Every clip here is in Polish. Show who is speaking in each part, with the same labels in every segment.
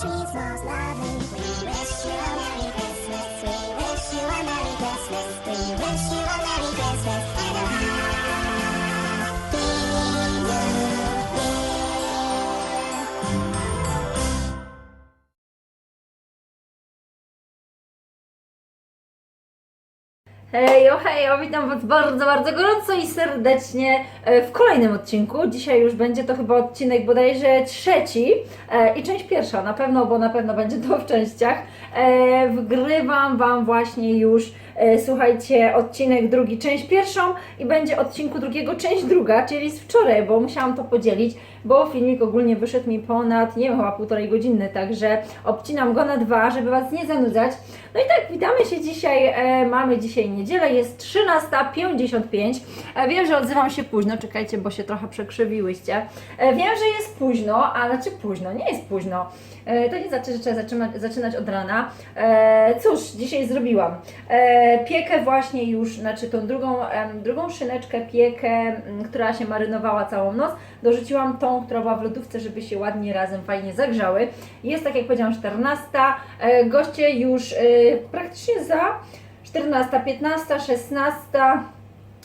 Speaker 1: Jesus loves me, we wish you.
Speaker 2: Hejo, witam Was bardzo, bardzo gorąco i serdecznie e, w kolejnym odcinku. Dzisiaj już będzie to chyba odcinek bodajże trzeci e, i część pierwsza na pewno, bo na pewno będzie to w częściach. E, Wgrywam Wam właśnie już, słuchajcie, odcinek drugi, część pierwszą i będzie odcinku drugiego część druga, czyli z wczoraj, bo musiałam to podzielić, bo filmik ogólnie wyszedł mi ponad, nie wiem, chyba półtorej godziny, także obcinam go na dwa, żeby Was nie zanudzać. No i tak, witamy się dzisiaj. E, mamy dzisiaj niedzielę, jest 13.55. E, wiem, że odzywam się późno, czekajcie, bo się trochę przekrzywiłyście. E, wiem, że jest późno, a znaczy późno, nie jest późno. E, to nie znaczy, że trzeba zaczynać, od rana. E, cóż, dzisiaj zrobiłam. E, piekę właśnie już, znaczy tą drugą, drugą szyneczkę, piekę, która się marynowała całą noc. Dorzuciłam tą, która była w lodówce, żeby się ładnie razem fajnie zagrzały. Jest tak jak powiedziałam 14. E, goście już praktycznie za 14, 15, 16.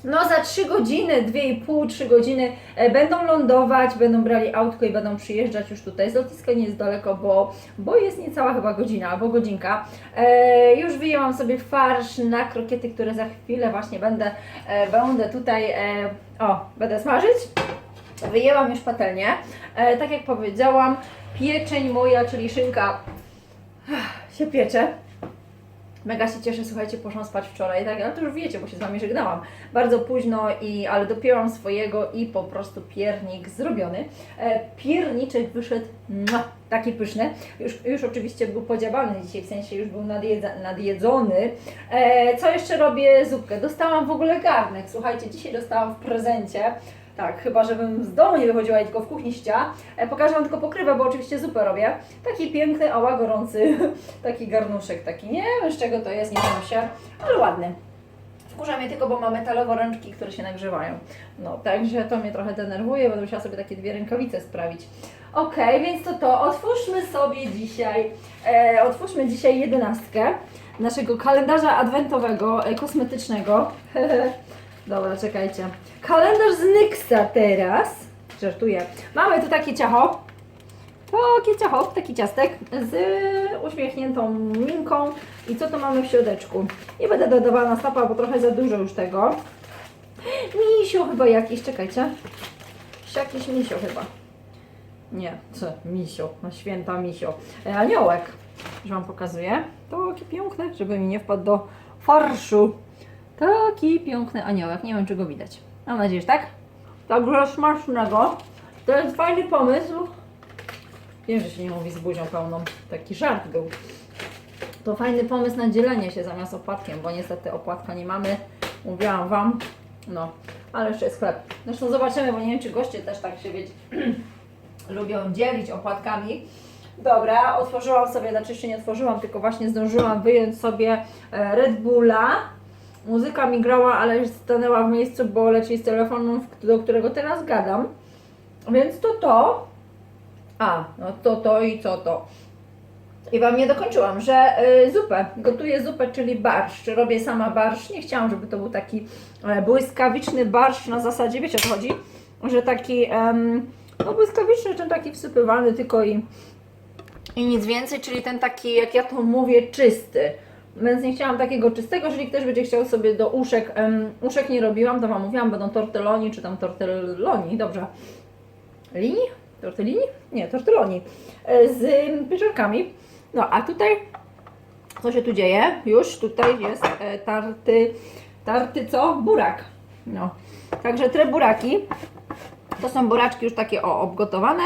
Speaker 2: No za 3 godziny, 2,5-3 godziny e, będą lądować, będą brali autko i będą przyjeżdżać już tutaj. Z lotniska nie jest daleko, bo, bo jest niecała chyba godzina albo godzinka. E, już wyjęłam sobie farsz na krokiety, które za chwilę właśnie będę, e, będę tutaj, e, o, będę smażyć. Wyjęłam już patelnię. E, tak jak powiedziałam, pieczeń moja, czyli szynka ach, się piecze. Mega się cieszę, słuchajcie, poszłam spać wczoraj, tak? Ale to już wiecie, bo się z Wami żegnałam. Bardzo późno, i, ale dopięłam swojego i po prostu piernik zrobiony. E, pierniczek wyszedł mua, taki pyszny. Już, już oczywiście był podziałany dzisiaj, w sensie już był nadjedza, nadjedzony. E, co jeszcze robię? Zupkę. Dostałam w ogóle garnek. Słuchajcie, dzisiaj dostałam w prezencie. Tak, chyba żebym z domu nie wychodziła i tylko w kuchni ścia. E, pokażę Wam tylko pokrywę, bo oczywiście zupę robię. Taki piękny, ała gorący, taki garnuszek taki. Nie wiem z czego to jest, nie wiem się, ale ładny. Wkurza mnie tylko, bo ma metalowe ręczki, które się nagrzewają. No, także to mnie trochę denerwuje, będę musiała sobie takie dwie rękawice sprawić. Okej, więc to to. Otwórzmy sobie dzisiaj, e, otwórzmy dzisiaj jedenastkę naszego kalendarza adwentowego, e, kosmetycznego. Dobra, czekajcie. Kalendarz z Nyxa teraz. Żartuję. Mamy tu takie ciacho. Takie ciacho, taki ciastek z uśmiechniętą minką. I co to mamy w środeczku? Nie będę dodawała na stapa, bo trochę za dużo już tego. Misio chyba jakiś, czekajcie. Jakiś misio chyba. Nie, co? Misio, na święta misio. E, aniołek, że Wam pokazuję. Taki piękny, żeby mi nie wpadł do farszu. Taki piękny aniołek. Nie wiem, czy go widać. Mam nadzieję, że tak. Także smacznego. To jest fajny pomysł. Wiem, że się nie mówi z buzią pełną. Taki żart był. To fajny pomysł na dzielenie się zamiast opłatkiem, bo niestety opłatka nie mamy. Mówiłam Wam. No, ale jeszcze jest chleb. Zresztą zobaczymy, bo nie wiem, czy goście też tak się wiecie, lubią dzielić opłatkami. Dobra, otworzyłam sobie, znaczy jeszcze nie otworzyłam, tylko właśnie zdążyłam wyjąć sobie e, Red Bulla. Muzyka mi grała, ale już stanęła w miejscu, bo leci z telefonu, do którego teraz gadam. Więc to to. A, no to to i co to. I Wam nie dokończyłam, że y, zupę, gotuję zupę, czyli barszcz. Robię sama barszcz. Nie chciałam, żeby to był taki e, błyskawiczny barszcz na zasadzie, wiecie o co chodzi? Że taki, em, no błyskawiczny, ten taki wsypywany tylko i, i nic więcej, czyli ten taki, jak ja to mówię, czysty. Więc nie chciałam takiego czystego, jeżeli ktoś będzie chciał sobie do uszek, em, uszek nie robiłam, to Wam mówiłam, będą tortelloni, czy tam tortelloni, dobrze. Linii? Tortellini? Nie, tortelloni. E, Z pieczarkami. No, a tutaj, co się tu dzieje? Już tutaj jest e, tarty, tarty co? Burak. No, także te buraki. To są buraczki już takie o, obgotowane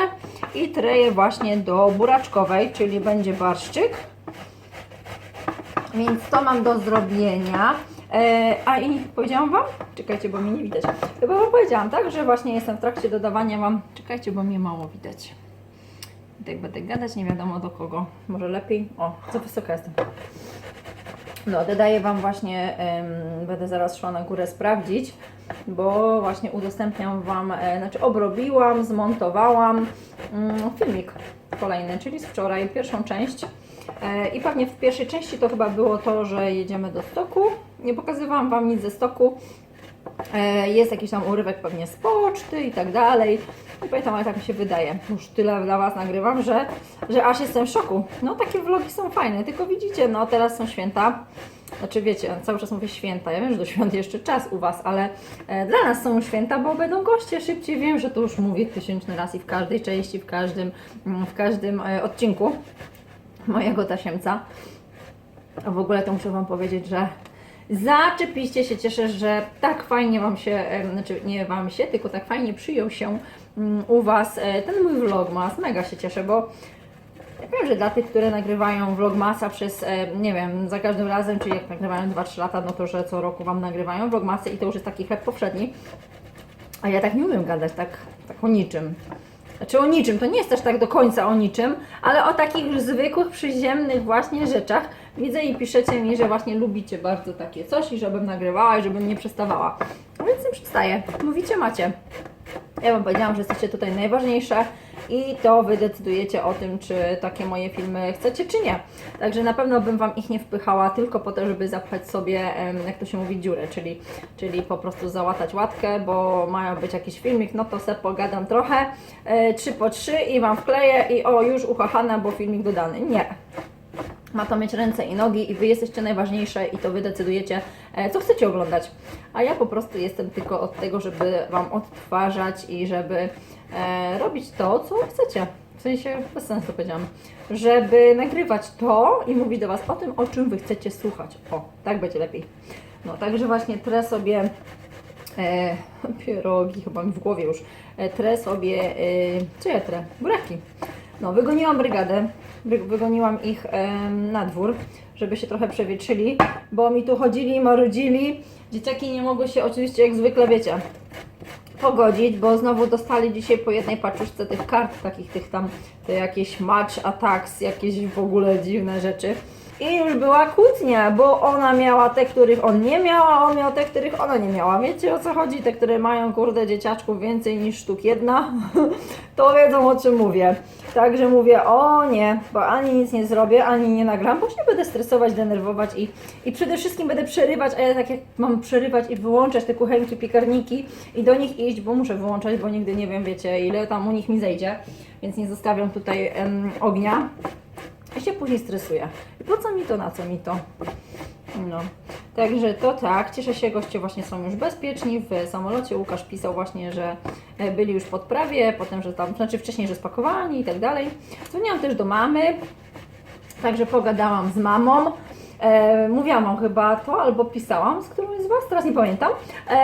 Speaker 2: i treję właśnie do buraczkowej, czyli będzie barszczyk. Więc to mam do zrobienia. E, a i powiedziałam Wam? Czekajcie, bo mnie nie widać. Chyba Wam powiedziałam, tak? Że właśnie jestem w trakcie dodawania Wam. Czekajcie, bo mnie mało widać. I tak będę gadać, nie wiadomo do kogo. Może lepiej. O, za wysoka jestem. No, dodaję Wam właśnie, em, będę zaraz szła na górę sprawdzić, bo właśnie udostępniam Wam, e, znaczy obrobiłam, zmontowałam mm, filmik kolejny, czyli z wczoraj, pierwszą część. E, I pewnie w pierwszej części to chyba było to, że jedziemy do stoku. Nie pokazywałam Wam nic ze stoku. E, Jest jakiś tam urywek pewnie z poczty i tak dalej. Nie pamiętam, ale tak mi się wydaje. Już tyle dla Was nagrywam, że, że aż jestem w szoku. No takie vlogi są fajne, tylko widzicie, no teraz są święta. Znaczy wiecie, cały czas mówię święta. Ja wiem, że do świąt jeszcze czas u Was, ale e, dla nas są święta, bo będą goście szybciej. Wiem, że to już mówię tysięczny raz i w każdej części, w każdym, mm, w każdym odcinku mojego tasiemca. A w ogóle to muszę Wam powiedzieć, że zaczepiście się, cieszę, że tak fajnie Wam się, znaczy nie Wam się, tylko tak fajnie przyjął się mm, u Was e, ten mój vlogmas. Mega się cieszę, bo ja wiem, że dla tych, które nagrywają vlogmasa przez, e, nie wiem, za każdym razem, czyli jak nagrywają 2-3 lata, no to że co roku Wam nagrywają vlogmasy i to już jest taki chleb powszedni. A ja tak nie umiem gadać, tak, tak o niczym. Znaczy o niczym, to nie jest też tak do końca o niczym, ale o takich zwykłych, przyziemnych właśnie rzeczach. Widzę i piszecie mi, że właśnie lubicie bardzo takie coś i żebym nagrywała i żebym nie przestawała. No więc nie przestaję. Mówicie, macie. Ja Wam powiedziałam, że jesteście tutaj najważniejsze i to Wy decydujecie o tym, czy takie moje filmy chcecie, czy nie. Także na pewno bym Wam ich nie wpychała tylko po to, żeby zapchać sobie, jak to się mówi, dziurę, czyli, czyli po prostu załatać łatkę, bo mają być jakiś filmik, no to se pogadam trochę, e, trzy po trzy i Wam wkleję i o, już ukochana, bo filmik dodany. Nie. Ma to mieć ręce i nogi i Wy jesteście najważniejsze i to Wy decydujecie, e, co chcecie oglądać. A ja po prostu jestem tylko od tego, żeby Wam odtwarzać i żeby e, robić to, co chcecie. W sensie, bez sensu powiedziałam, żeby nagrywać to i mówić do Was o tym, o czym Wy chcecie słuchać. O, tak będzie lepiej. No, także właśnie trę sobie e, pierogi, chyba mi w głowie już, e, trę sobie, e, ja trę? Buraki. No, wygoniłam brygadę, wygoniłam ich na dwór, żeby się trochę przewietrzyli, bo mi tu chodzili, marudzili. Dzieciaki nie mogły się oczywiście, jak zwykle, wiecie, pogodzić, bo znowu dostali dzisiaj po jednej paczuszce tych kart, takich tych tam, te jakieś match attacks, jakieś w ogóle dziwne rzeczy. I już była kłótnia, bo ona miała te, których on nie miał, a on miał te, których ona nie miała. Wiecie o co chodzi? Te, które mają, kurde, dzieciaczków więcej niż sztuk jedna, to wiedzą o czym mówię. Także mówię, o nie, bo ani nic nie zrobię, ani nie nagram, bo się będę stresować, denerwować i, i przede wszystkim będę przerywać, a ja tak jak mam przerywać i wyłączać te kuchenki, piekarniki i do nich iść, bo muszę wyłączać, bo nigdy nie wiem, wiecie, ile tam u nich mi zejdzie, więc nie zostawiam tutaj em, ognia. Ja się później stresuję. I po co mi to, na co mi to? No. Także to tak, cieszę się, goście właśnie są już bezpieczni. W samolocie Łukasz pisał właśnie, że e, byli już w podprawie, potem, że tam, znaczy wcześniej, że spakowani i tak dalej. Dzwoniłam też do mamy, także pogadałam z mamą. E, mówiłam wam chyba to, albo pisałam z którąś z Was, teraz nie pamiętam, e,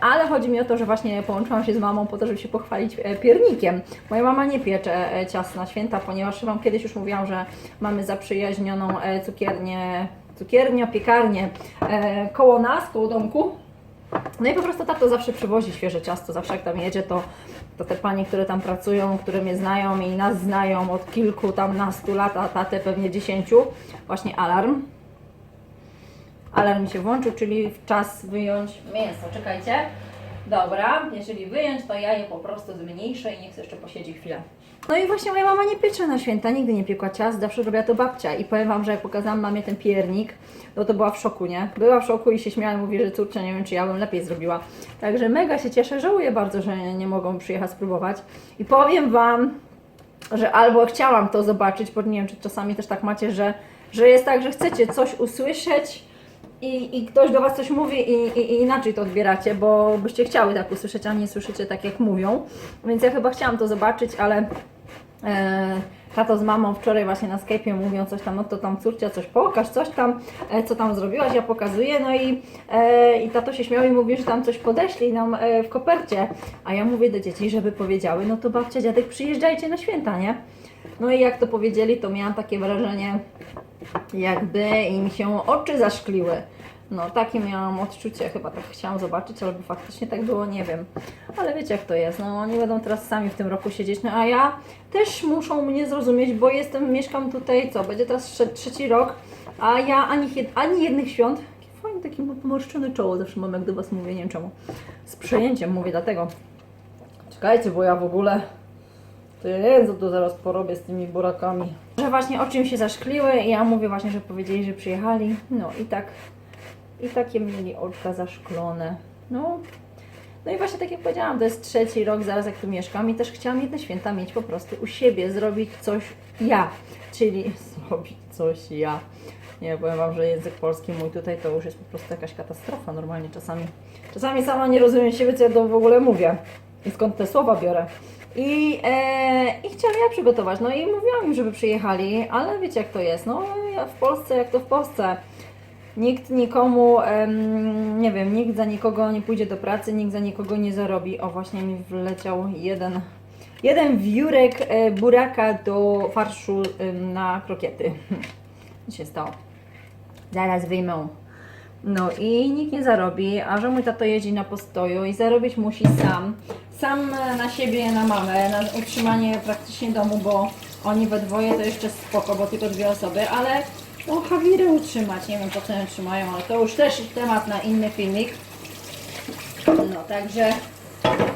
Speaker 2: ale chodzi mi o to, że właśnie połączyłam się z mamą po to, żeby się pochwalić e, piernikiem. Moja mama nie piecze e, ciast na święta, ponieważ Wam kiedyś już mówiłam, że mamy zaprzyjaźnioną e, cukiernię, cukiernię, piekarnię e, koło nas, koło domku. No i po prostu tato zawsze przywozi świeże ciasto, zawsze jak tam jedzie, to, to te panie, które tam pracują, które mnie znają i nas znają od kilku tam nastu lat, a tatę pewnie dziesięciu, właśnie alarm. Alarm się włączył, czyli czas wyjąć mięso. Czekajcie. Dobra, jeżeli wyjąć, to ja je po prostu zmniejszę i niech jeszcze posiedzi chwilę. No i właśnie moja mama nie piecze na święta, nigdy nie piekła ciast, zawsze robiła to babcia. I powiem Wam, że jak pokazałam mamie ten piernik, no to była w szoku, nie? Była w szoku i się śmiała mówi, że córcia, nie wiem, czy ja bym lepiej zrobiła. Także mega się cieszę, żałuję bardzo, że nie mogą przyjechać spróbować. I powiem Wam, że albo chciałam to zobaczyć, bo nie wiem, czy czasami też tak macie, że, że jest tak, że chcecie coś usłyszeć i, i ktoś do Was coś mówi i, i, i inaczej to odbieracie, bo byście chciały tak usłyszeć, a nie słyszycie tak, jak mówią. Więc ja chyba chciałam to zobaczyć, ale tato z mamą wczoraj właśnie na Skype'ie mówią coś tam, no to tam córcia coś pokaż, coś tam, e, co tam zrobiłaś, ja pokazuję, no i, e, i tato się śmiał i mówi, że tam coś podeślij nam e, w kopercie, a ja mówię do dzieci, żeby powiedziały, no to babcia, dziadek, przyjeżdżajcie na święta, nie? No i jak to powiedzieli, to miałam takie wrażenie, jakby im się oczy zaszkliły, No, takie miałam odczucie, chyba tak chciałam zobaczyć, albo faktycznie tak było, nie wiem. Ale wiecie jak to jest, no oni będą teraz sami w tym roku siedzieć, no a ja też muszą mnie zrozumieć, bo jestem, mieszkam tutaj, co, będzie teraz trze- trzeci rok, a ja ani, ani jednych świąt, fajne takie pomarszczone czoło zawsze mam, jak do Was mówię, nie wiem czemu, z przejęciem mówię, dlatego. Czekajcie, bo ja w ogóle, to ja tu zaraz porobię z tymi burakami. Że właśnie o czym się zaszkliły ja mówię właśnie, że powiedzieli, że przyjechali, no i tak i takie mieli oczka zaszklone. No. No i właśnie tak jak powiedziałam, to jest trzeci rok zaraz jak tu mieszkam i też chciałam jedne święta mieć po prostu u siebie, zrobić coś ja, czyli zrobić coś ja. Nie powiem Wam, że język polski mój tutaj to już jest po prostu jakaś katastrofa normalnie czasami. Czasami sama nie rozumiem siebie, co ja w ogóle mówię i skąd te słowa biorę. I, e, I chciałam ja przygotować, no i mówiłam im, żeby przyjechali, ale wiecie jak to jest, no ja w Polsce, jak to w Polsce. Nikt nikomu, nie wiem, nikt za nikogo nie pójdzie do pracy, nikt za nikogo nie zarobi. O, właśnie mi wleciał jeden, jeden wiórek e, buraka do farszu na krokiety. Się stało? Zaraz wyjmę. No i nikt nie zarobi, a że mój tato jeździ na postoju i zarobić musi sam. Sam na siebie, na mamę, na utrzymanie praktycznie domu, bo oni we dwoje to jeszcze spoko, bo tylko dwie osoby, ale no Hawirę utrzymać, nie wiem po co ją trzymają, ale to już też temat na inny filmik. No także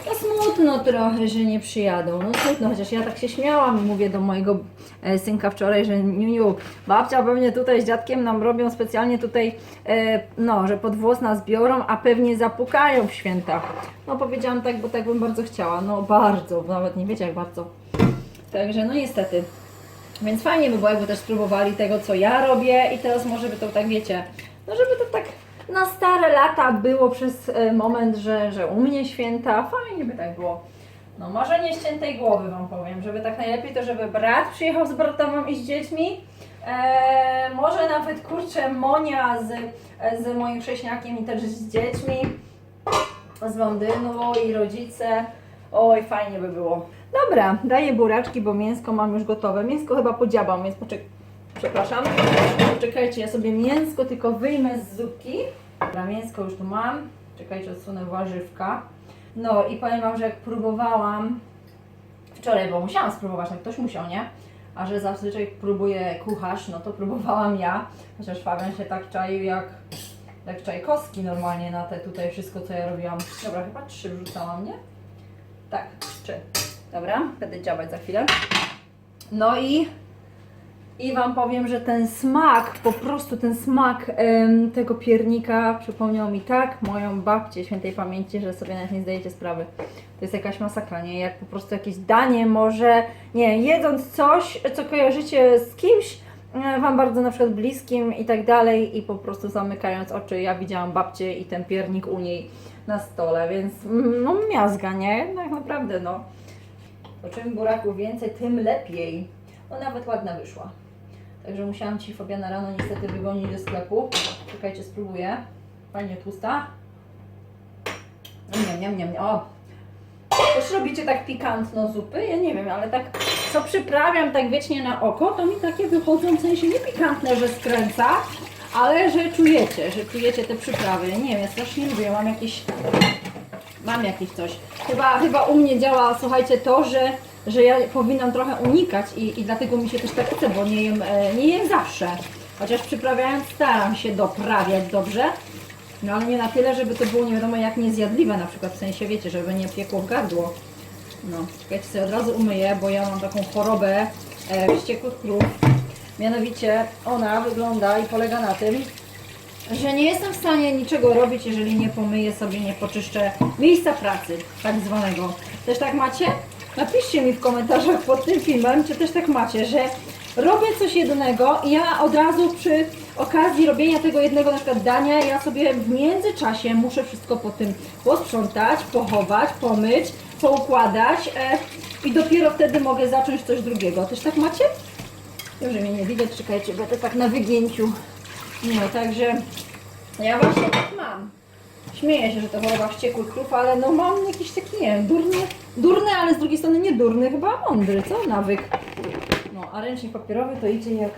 Speaker 2: to smutno trochę, że nie przyjadą. No smutno, chociaż ja tak się śmiałam i mówię do mojego e, synka wczoraj, że Niuniu, babcia pewnie tutaj z dziadkiem nam robią specjalnie tutaj, e, no, że pod włos nas biorą, a pewnie zapukają w święta. No powiedziałam tak, bo tak bym bardzo chciała. No bardzo, nawet nie wiecie jak bardzo. Także no niestety. Więc fajnie by było, jakby też spróbowali tego, co ja robię i teraz może by to tak, wiecie, no żeby to tak na stare lata było przez e, moment, że, że u mnie święta, fajnie by tak było. No może nie ściętej głowy Wam powiem, żeby tak najlepiej to, żeby brat przyjechał z bratową i z dziećmi, e, może nawet kurczę Monia z, z moim chrześniakiem i też z dziećmi, z Londynu i rodzice. Oj, fajnie by było. Dobra, daję buraczki, bo mięsko mam już gotowe. Mięsko chyba podziabam, więc poczek... Przepraszam. Poczekajcie, ja sobie mięsko tylko wyjmę z zupki. Dobra, mięsko już tu mam. Czekajcie, odsunę warzywka. No i powiem Wam, że jak próbowałam wczoraj, bo musiałam spróbować, tak ktoś musiał, nie? A że zazwyczaj próbuje kucharz, no to próbowałam ja. Chociaż Fabian się tak czaił jak, jak czajkowski normalnie na te tutaj wszystko, co ja robiłam. Dobra, chyba trzy wrzucałam, nie? Tak, trzy. Dobra, będę działać za chwilę. No i, i Wam powiem, że ten smak, po prostu ten smak tego piernika przypomniał mi tak moją babcię świętej pamięci, że sobie nawet nie zdajecie sprawy. To jest jakaś masakra, nie? Jak po prostu jakieś danie może, nie jedząc coś, co kojarzycie z kimś, Wam bardzo na przykład bliskim i tak dalej i po prostu zamykając oczy, ja widziałam babcię i ten piernik u niej na stole, więc mm, no miazga, nie? Tak naprawdę, no. O czym buraków więcej, tym lepiej. No nawet ładna wyszła. Także musiałam Ci Fabiana rano niestety wygonić do sklepu. Czekajcie, spróbuję. Fajnie tłusta. Nie, nie, nie, nie. O! Też robicie tak pikantno zupy? Ja nie wiem, ale tak co przyprawiam tak wiecznie na oko, to mi takie wychodzą w sensie nie pikantne, że skręca, ale że czujecie, że czujecie te przyprawy. Nie wiem, ja strasznie lubię, mam jakieś mam jakieś coś. Chyba, chyba u mnie działa, słuchajcie, to, że, że ja powinnam trochę unikać i, i dlatego mi się też tak chce, bo nie jem, e, nie jem zawsze. Chociaż przyprawiając staram się doprawiać dobrze, no ale nie na tyle, żeby to było nie wiadomo jak niezjadliwe na przykład, w sensie wiecie, żeby nie piekło w gardło. No, czekajcie sobie od razu umyję, bo ja mam taką chorobę e, wściekłych krów. Mianowicie ona wygląda i polega na tym, że nie jestem w stanie niczego robić, jeżeli nie pomyję sobie, nie poczyszczę miejsca pracy, tak zwanego. Też tak macie? Napiszcie mi w komentarzach pod tym filmem, czy też tak macie, że robię coś jednego i ja od razu przy okazji robienia tego jednego na przykład dania, ja sobie w międzyczasie muszę wszystko po tym posprzątać, pochować, pomyć, poukładać e, i dopiero wtedy mogę zacząć coś drugiego. Też tak macie? Już mnie nie widać, czekajcie, będę tak na wygięciu. Nie, także ja właśnie tak mam. Śmieję się, że to choroba wściekłych krów, ale no mam jakiś taki, nie wiem, durny, durny, ale z drugiej strony nie durny, chyba mądry, co? Nawyk. No, a ręcznik papierowy to idzie jak,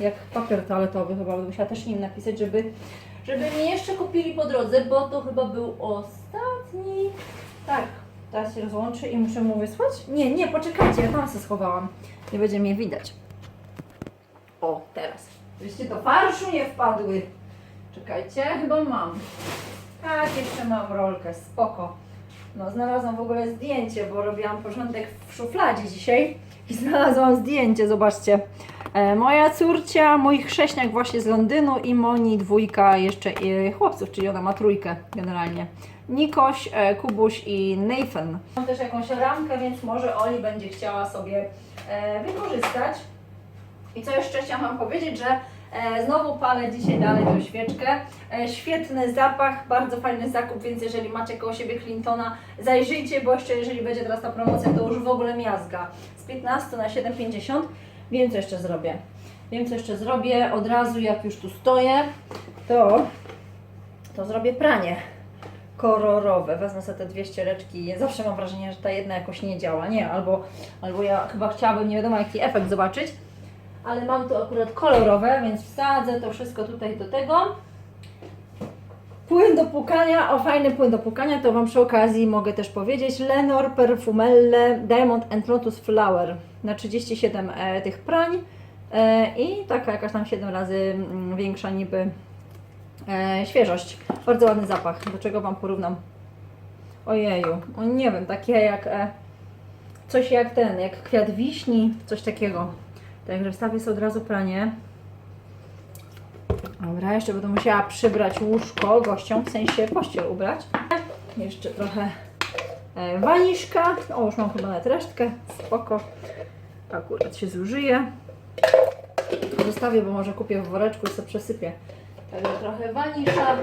Speaker 2: jak papier toaletowy, chyba bym musiała też nim napisać, żeby żeby mi jeszcze kupili po drodze, bo to chyba był ostatni. Tak, teraz się rozłączy i muszę mu wysłać? Nie, nie, poczekajcie, ja tam się schowałam. Nie będzie mnie widać. O, teraz. Żeście do farszu nie wpadły. Czekajcie, chyba mam. Tak, jeszcze mam rolkę, spoko. No, znalazłam w ogóle zdjęcie, bo robiłam porządek w szufladzie dzisiaj i znalazłam zdjęcie, zobaczcie. E, moja córcia, mój chrześniak właśnie z Londynu i Moni dwójka jeszcze e, chłopców, czyli ona ma trójkę generalnie. Nikoś, e, Kubuś i Nathan. Mam też jakąś ramkę, więc może Oli będzie chciała sobie wykorzystać. I co jeszcze chciałam Wam powiedzieć, że znowu palę dzisiaj dalej tą świeczkę. Świetny zapach, bardzo fajny zakup, więc jeżeli macie koło siebie Clintona, zajrzyjcie, bo jeszcze jeżeli będzie teraz ta promocja, to już w ogóle miazga. Z 15 na 7,50. Wiem co jeszcze zrobię. Wiem co jeszcze zrobię od razu jak już tu stoję, to, to zrobię pranie kolorowe. Wezmę sobie te dwie ściereczki. Zawsze mam wrażenie, że ta jedna jakoś nie działa. Nie, albo, albo ja chyba chciałabym nie wiadomo jaki efekt zobaczyć ale mam tu akurat kolorowe, więc wsadzę to wszystko tutaj do tego. Płyn do płukania, o fajny płyn do płukania, to Wam przy okazji mogę też powiedzieć. Lenor Perfumelle Diamond and Lotus Flower na 37 e, tych prań e, i taka jakaś tam 7 razy mm, większa niby e, świeżość. Bardzo ładny zapach, do czego Wam porównam. Ojeju, o nie wiem, takie jak coś jak ten, jak kwiat wiśni, coś takiego. Także wstawię sobie od razu pranie. Dobra, jeszcze będę musiała przybrać łóżko gościom, w sensie pościel ubrać. Jeszcze trochę e, waniszka. O, już mam chyba nawet resztkę. Spoko. Akurat się zużyje. Zostawię, bo może kupię w woreczku i sobie przesypię. Także trochę wanisza.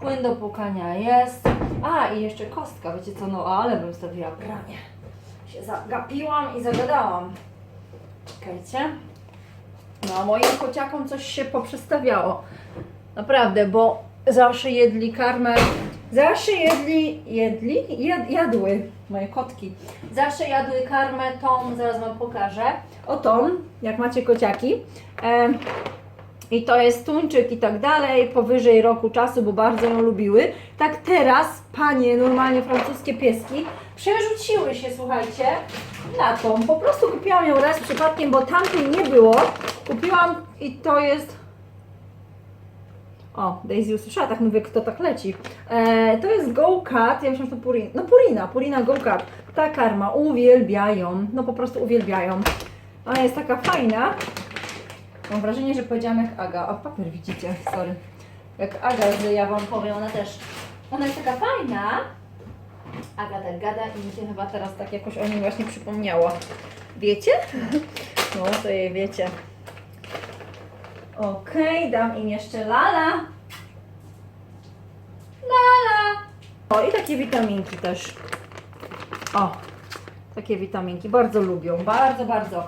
Speaker 2: Płyn do płukania jest. A, i jeszcze kostka. Wiecie co, no ale bym stawiła pranie. Się zagapiłam i zagadałam. Czekajcie. No, moim kociakom coś się poprzestawiało. Naprawdę, bo zawsze jedli karmę. Zawsze jedli, jedli? Jad, jadły moje kotki. Zawsze jadły karmę tą, zaraz Wam pokażę. O tą, jak macie kociaki. E, i to jest tuńczyk i tak dalej, powyżej roku czasu, bo bardzo ją lubiły. Tak teraz panie, normalnie francuskie pieski, przerzuciły się, słuchajcie, na tą. Po prostu kupiłam ją raz przypadkiem, bo tamtej nie było. Kupiłam i to jest... O, Daisy usłyszała, tak mówię, kto tak leci. E, to jest Go Cat, ja myślałam, że to Purina. No Purina, Purina Go Cat. Ta karma, uwielbiają, no po prostu uwielbiają. Ona jest taka fajna. Mam wrażenie, że powiedziałam jak Aga. O, papier widzicie, sorry. Jak Aga, że ja Wam powiem, ona też. Ona jest taka fajna. Aga tak gada i mi się chyba teraz tak jakoś o niej właśnie przypomniało. Wiecie? No, to jej wiecie. Okej, dam im jeszcze Lala. Lala. O, i takie witaminki też. O, takie witaminki. Bardzo lubią, bardzo, bardzo.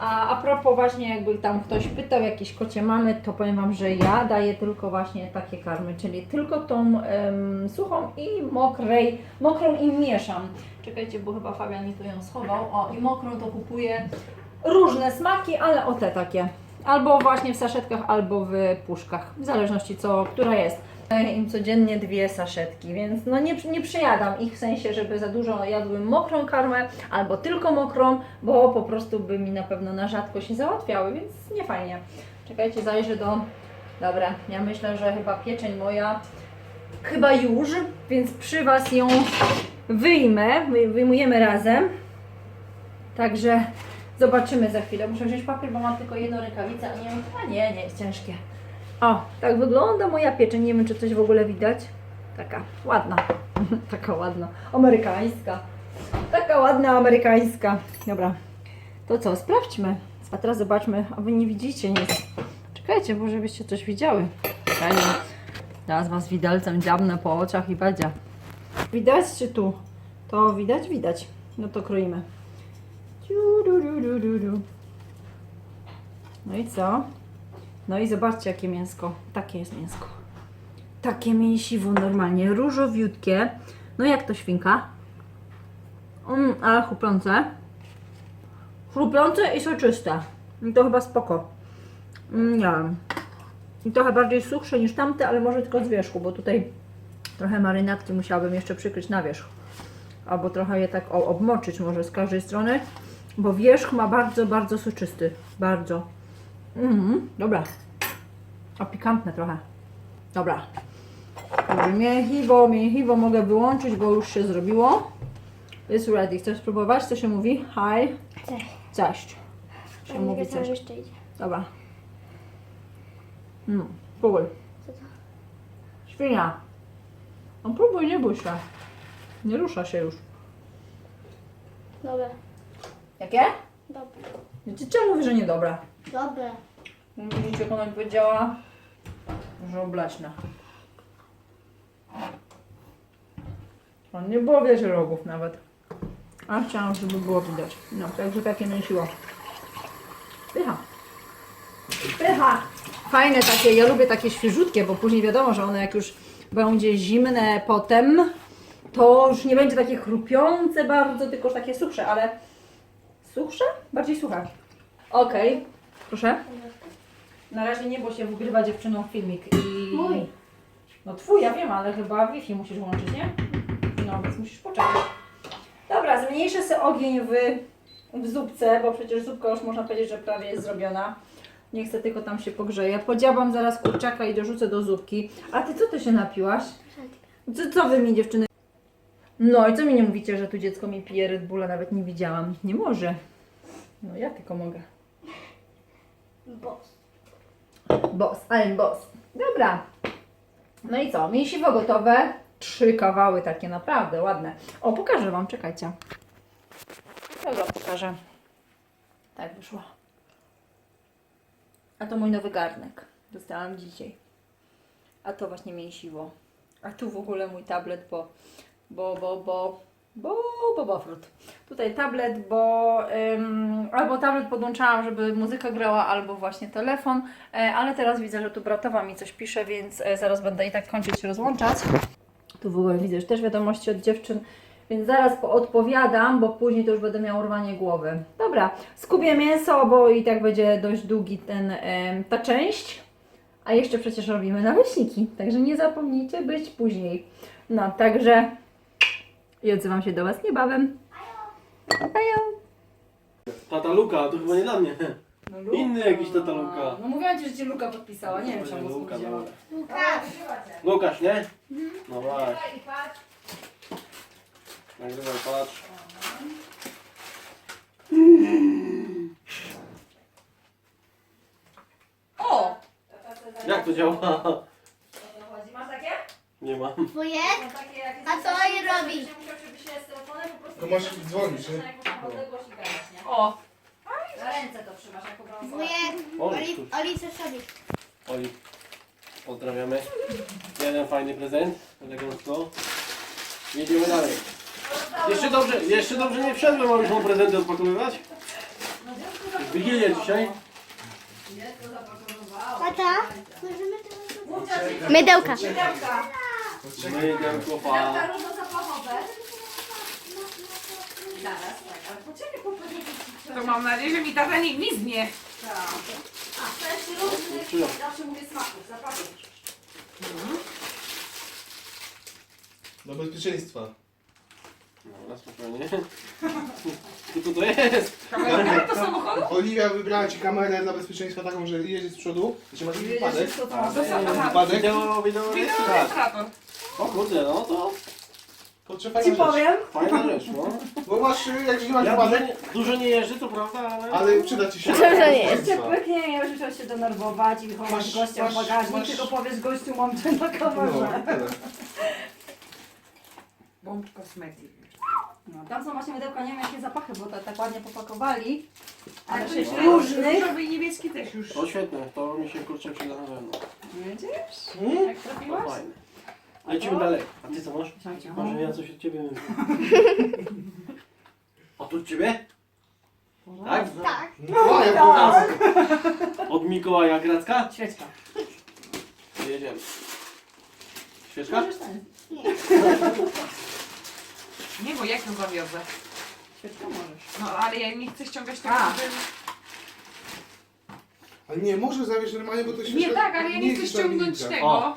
Speaker 2: A, a propos właśnie jakby tam ktoś pytał jakieś kocie mamy, to powiem Wam, że ja daję tylko właśnie takie karmy, czyli tylko tą suchą i mokrej, mokrą im mieszam. Czekajcie, bo chyba Fabian mi tu ją schował. O, i mokrą to kupuję różne smaki, ale o te takie. Albo właśnie w saszetkach, albo w puszkach, w zależności co, która jest. Daję im codziennie dwie saszetki, więc no nie, nie przejadam ich w sensie, żeby za dużo jadły mokrą karmę, albo tylko mokrą, bo po prostu by mi na pewno na rzadko się załatwiały, więc nie fajnie. Czekajcie, zajrzę do... Dobra, ja myślę, że chyba pieczeń moja chyba już, więc przy Was ją wyjmę, wy- wyjmujemy razem. Także zobaczymy za chwilę. Muszę wziąć papier, bo mam tylko jedną rękawicę, a nie A nie, nie, jest ciężkie. O, tak wygląda moja pieczeń. Nie wiem, czy coś w ogóle widać. Taka ładna. Taka ładna. Amerykańska. Taka ładna amerykańska. Dobra. To co, sprawdźmy. A teraz zobaczmy, a wy nie widzicie nic. Czekajcie, może byście coś widziały. Czekajcie. Teraz was widelcem dziabnę po oczach i będzie. Widać czy tu? To widać? Widać. No to kroimy. No i co? No i zobaczcie jakie mięsko. Takie jest mięsko. Takie mięsiwo normalnie, różowiutkie. No jak to świnka? Mm, ale chrupiące. Chrupiące i soczyste. I to chyba spoko. Mm, nie wiem. I trochę bardziej suchsze niż tamte, ale może tylko z wierzchu, bo tutaj trochę marynatki musiałabym jeszcze przykryć na wierzch. Albo trochę je tak obmoczyć może z każdej strony, bo wierzch ma bardzo, bardzo soczysty. Bardzo. Mhm, dobra. A pikantne trochę. Dobra. Dobrze, mięchiwo, mięchiwo mogę wyłączyć, bo już się zrobiło. Jest ready. Chcesz spróbować? Co się mówi? Hi.
Speaker 1: Cześć.
Speaker 2: Cześć. Się mówi cześć.
Speaker 1: jeszcze idzie.
Speaker 2: Dobra. Mm, próbuj.
Speaker 1: Co to?
Speaker 2: Świnia. No próbuj, nie bój się. Nie rusza się już.
Speaker 1: Dobre.
Speaker 2: Jakie?
Speaker 1: Dobre.
Speaker 2: Wiecie, czemu mówi, że niedobre?
Speaker 1: Dobre.
Speaker 2: Widzicie, jak ona mi powiedziała, że oblaśna. On nie było wiecie rogów nawet. A chciałam, żeby było widać. No, także takie mięsiło. Pycha. Pycha. Fajne takie, ja lubię takie świeżutkie, bo później wiadomo, że one jak już będzie zimne potem, to już nie będzie takie chrupiące bardzo, tylko już takie suchsze, ale suchsze? Bardziej suche. Okej, proszę. Na razie nie, bo się wygrywa dziewczyną filmik i...
Speaker 1: Mój.
Speaker 2: No twój, ja wiem, ale chyba Wi-Fi musisz włączyć, nie? No, więc musisz poczekać. Dobra, zmniejszę sobie ogień w, w zupce, bo przecież zupka już można powiedzieć, że prawie jest zrobiona. Nie chcę tylko tam się pogrzeje. Podziałam zaraz kurczaka i dorzucę do zupki. A ty co ty się napiłaś? Co, co wy mi dziewczyny? No i co mi nie mówicie, że tu dziecko mi pije Red Bulla? Nawet nie widziałam. Nie może. No ja tylko mogę.
Speaker 1: Boss.
Speaker 2: Boss, I'm boss. Dobra. No i co? Mięsiwo gotowe. Trzy kawały takie naprawdę ładne. O, pokażę Wam, czekajcie. Dobra, pokażę. Tak wyszło. A to mój nowy garnek. Dostałam dzisiaj. A to właśnie mięsiwo. A tu w ogóle mój tablet, bo, bo, bo, bo, bo, bo, bo frut. Tutaj tablet, bo ym, albo tablet podłączałam, żeby muzyka grała, albo właśnie telefon, e, ale teraz widzę, że tu bratowa mi coś pisze, więc e, zaraz będę i tak kończyć rozłączać. Tu w ogóle widzę, że też wiadomości od dziewczyn, więc zaraz odpowiadam, bo później to już będę miała urwanie głowy. Dobra, skubię mięso, bo i tak będzie dość długi ten, ta część. A jeszcze przecież robimy naleśniki, także nie zapomnijcie być później. No, także i odzywam się do Was niebawem. Ajo.
Speaker 3: Tata Luka, to chyba nie dla mnie.
Speaker 2: No,
Speaker 3: Inny jakiś tata Luka.
Speaker 2: No mówiłam Ci, że Ci Luka podpisała, nie wiem czemu
Speaker 3: nie Luka, no.
Speaker 1: Lukas.
Speaker 3: Lukasz, nie? No właśnie,
Speaker 2: I patrz.
Speaker 3: nagrywaj, patrz.
Speaker 2: O!
Speaker 3: Jak to działa?
Speaker 2: Masz takie?
Speaker 3: Nie mam.
Speaker 1: Twoje?
Speaker 2: Takie,
Speaker 1: A co
Speaker 2: jesteś-
Speaker 1: oni robi?
Speaker 2: Musiał się być z telefonem, po prostu...
Speaker 4: To masz dzwonić, nie?
Speaker 2: Odległość i nie?
Speaker 5: O,
Speaker 2: Na ręce to trzymasz, jak obrączkę.
Speaker 1: Wujek.
Speaker 3: Oli,
Speaker 1: Oli. Oli co sobie?
Speaker 3: Oli, pozdrawiamy. Jeden fajny prezent, elegancko. Jedziemy dalej. Jeszcze dobrze, jeszcze dobrze nie wszedłem, a już mam prezenty odpakowywać. Wigilia dzisiaj.
Speaker 1: Tata? Możemy teraz... Mydełka.
Speaker 2: Mydełka.
Speaker 3: Mydełko, pa.
Speaker 2: Mydełka różnozapachowe. Zaraz, tak, ale poczekaj,
Speaker 5: to mam nadzieję, że mi tata nie gwizdnie.
Speaker 2: A, to jest
Speaker 3: Przyjął.
Speaker 2: zawsze mówię smaków, zapachów.
Speaker 4: Do bezpieczeństwa.
Speaker 3: No, spokojnie. Co to jest?
Speaker 5: Kamerka do samochodu?
Speaker 4: Oliwia wybrała Ci kamerę dla bezpieczeństwa taką, że jedziesz z przodu, jeśli masz jakiś wypadek.
Speaker 2: to.
Speaker 4: Wypadek,
Speaker 3: Wideo, wideo,
Speaker 5: Wideo
Speaker 3: rejestrator.
Speaker 5: rejestrator.
Speaker 3: O kurde, no to
Speaker 4: to trzeba
Speaker 2: Ci
Speaker 4: rzecz.
Speaker 2: powiem,
Speaker 3: fajna rzecz, no.
Speaker 4: Bo masz, y, jak masz
Speaker 3: Ja dużo
Speaker 4: wypadek,
Speaker 3: nie, dużo nie jeżdżę, to prawda, ale...
Speaker 4: ale przyda Ci się.
Speaker 1: Dobrze, nie.
Speaker 2: Jeszcze
Speaker 4: bezpieczeństwa.
Speaker 2: pyknie, ja już muszę się denerwować i wychować
Speaker 4: Masz-
Speaker 2: gościa w
Speaker 4: masz-
Speaker 2: bagażnik,
Speaker 4: masz-
Speaker 2: tylko powiesz gościu, mam cię na
Speaker 4: No,
Speaker 2: kamerze.
Speaker 4: tyle.
Speaker 5: Bądź kosmetyk.
Speaker 2: No, tam są właśnie mydełka, nie wiem jakie zapachy, bo to tak ładnie popakowali. Ale sześć
Speaker 5: to
Speaker 2: różnych.
Speaker 5: Różowy i niebieski też już.
Speaker 3: To świetne, to mi się kurczę przyda na pewno.
Speaker 5: Widzisz?
Speaker 4: Hmm?
Speaker 5: Jak
Speaker 3: To
Speaker 5: trafiłaś?
Speaker 3: fajne. Lecimy dalej. A ty co masz? Może ja coś od ciebie A to od ciebie? Tak?
Speaker 1: Tak.
Speaker 4: No, ja powiem.
Speaker 3: Od Mikołaja Gracka?
Speaker 2: Świeczka.
Speaker 3: Jedziemy. Świeczka?
Speaker 2: Możesz ten.
Speaker 5: Nie, bo jak ją zawiozę?
Speaker 2: Świeczka możesz.
Speaker 5: No ale ja nie chcę ściągać tego,
Speaker 2: A.
Speaker 5: żeby...
Speaker 4: Ale nie, może zawieźć normalnie, bo to się...
Speaker 5: Nie tak, ale ja nie chcę ściągnąć tego,
Speaker 3: O.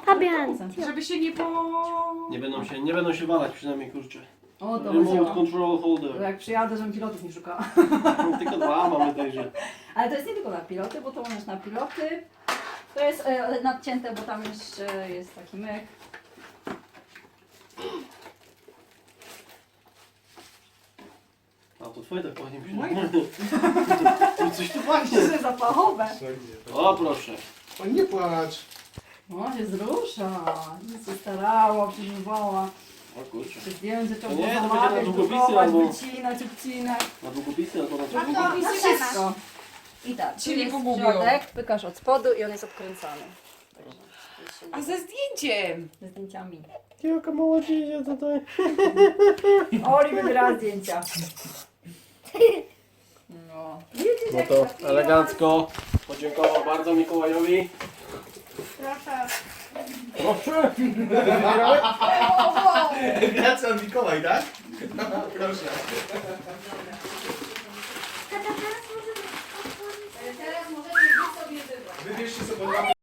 Speaker 5: Żeby się nie po...
Speaker 3: Nie będą się, nie będą się walać przynajmniej kurczę.
Speaker 2: O, to
Speaker 3: Remote
Speaker 2: chodziło.
Speaker 3: control holder.
Speaker 2: Jak przyjadę, żebym pilotów nie szukała.
Speaker 3: Tylko dwa mamy także.
Speaker 2: Ale to jest nie tylko na piloty, bo to możesz na piloty. To jest e, nadcięte, bo tam jeszcze jest taki myk.
Speaker 3: A to twoje tak pachnie mi się.
Speaker 5: Moje.
Speaker 3: To coś tu pachnie.
Speaker 2: Trzy zapachowe.
Speaker 3: O proszę.
Speaker 4: O, nie płacz.
Speaker 2: O, się zrusza. Nic się starało, przyżywała.
Speaker 3: O kurczę.
Speaker 2: Czy zdjęcie to
Speaker 3: To nie, to
Speaker 2: było
Speaker 3: będzie na
Speaker 2: zamawiać,
Speaker 3: długopisy albo-
Speaker 2: wycinać, obcinać.
Speaker 3: Na długopisy albo na
Speaker 1: A to-
Speaker 2: Na wszystko. I tak,
Speaker 5: Cię nie
Speaker 2: jest
Speaker 5: pogubią.
Speaker 2: środek, pykasz od spodu i on jest odkręcany. Także
Speaker 5: A
Speaker 2: nie-
Speaker 5: ze zdjęciem!
Speaker 2: ze zdjęciami.
Speaker 3: Jaka mała dziedzia tutaj.
Speaker 2: Oli wybiera zdjęcia. No.
Speaker 3: No to elegancko. Podziękował bardzo Mikołajowi.
Speaker 1: Proszę.
Speaker 3: Proszę.
Speaker 4: Gracjan Mikołaj, tak? Proszę.
Speaker 1: Tata, teraz możemy.
Speaker 2: Teraz wy sobie wybrać.
Speaker 4: Wybierzcie sobie dwa